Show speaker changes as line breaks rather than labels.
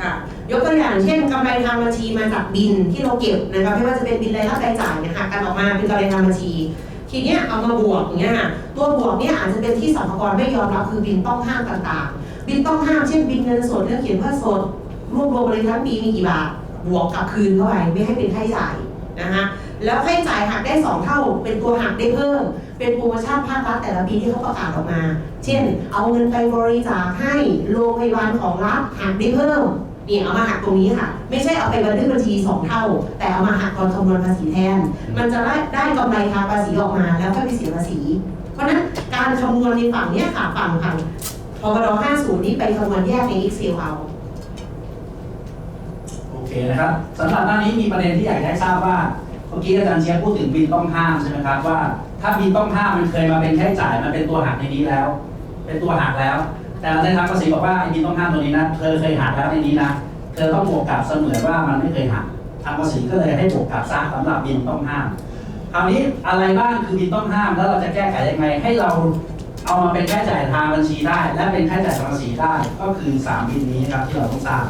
ค่ะยกตัวอย่างเช่นกำไรทางบัญชีมาจากบินที่เราเก็บนะคะไม่ว่าจะเป็นบินรายรับรายจ่ายเนี่ยหักกันออกมาเป็นกำไรทางบัญชี ทีเนี้ยเอามาบวกอย่างเงี้ยค่ะตัวบวกเนี่ยอาจจะเป็นที่สรรพากรไม่ยอมรับคือบินต้องห้ามต่างๆ บินต้องห้ามเช่นบินเงินสดเรื่องเขียนว่าสดรวบรวมเลยทั้งปีมีกี่บาทบวกกลับคืนเข้าไปไม่ให้เป็นค่าใช้จ่ายนะคะแล้วค่าใช้จ่ายหักได้ 2 เท่า เป็นตัวหักได้เพิ่ม เป็นโปรโมชั่นภาครัฐแต่ละปีที่เขาประกาศออกมา เช่น เอาเงินไปบริจาคให้โรงพยาบาลของรัฐหักได้เพิ่ม นี่เอามาหักตรงนี้ค่ะ ไม่ใช่เอาไปบันทึกบัญชีสองเท่า แต่เอามาหักตอนคำนวณภาษีแทน มันจะได้ได้กำไรทางภาษีออกมาแล้วก็ไปเสียภาษี เพราะฉะนั้นการคำนวณในฝั่งเนี้ยค่ะฝั่งฝั่งพบด50 นี้ไปคำนวณแยกใน Excel เอา
โอเคนะครับสำหรับหน้านี้มีประเด็นที่อยากให้ทราบว่าเมื่อกี้อาจารย์เชียร์พูดถึงบินต้องห้ามใช่ไหมครับว่า ถ้าบินต้องห้ามมันเคยมาเป็นค่าใช้จ่ายมันเป็นตัวหักในนี้แล้ว เป็นตัวหักแล้ว แต่ในทางภาษีบอกว่าไอ้บินต้องห้ามตัวนี้นะ เธอเคยหักแล้วในนี้นะ เธอต้องบวกกลับเสมือนว่ามันไม่เคยหักทางภาษีก็เลยให้บวกกลับซะสำหรับบินต้องห้าม คราวนี้อะไรบ้างคือบินต้องห้ามแล้วเราจะแก้ไขยังไงให้เราเอามาเป็นค่าจ่ายทางบัญชีได้ และเป็นค่าจ่ายทางภาษีได้ ก็คือสามบินนี้ครับที่เราต้องทราบ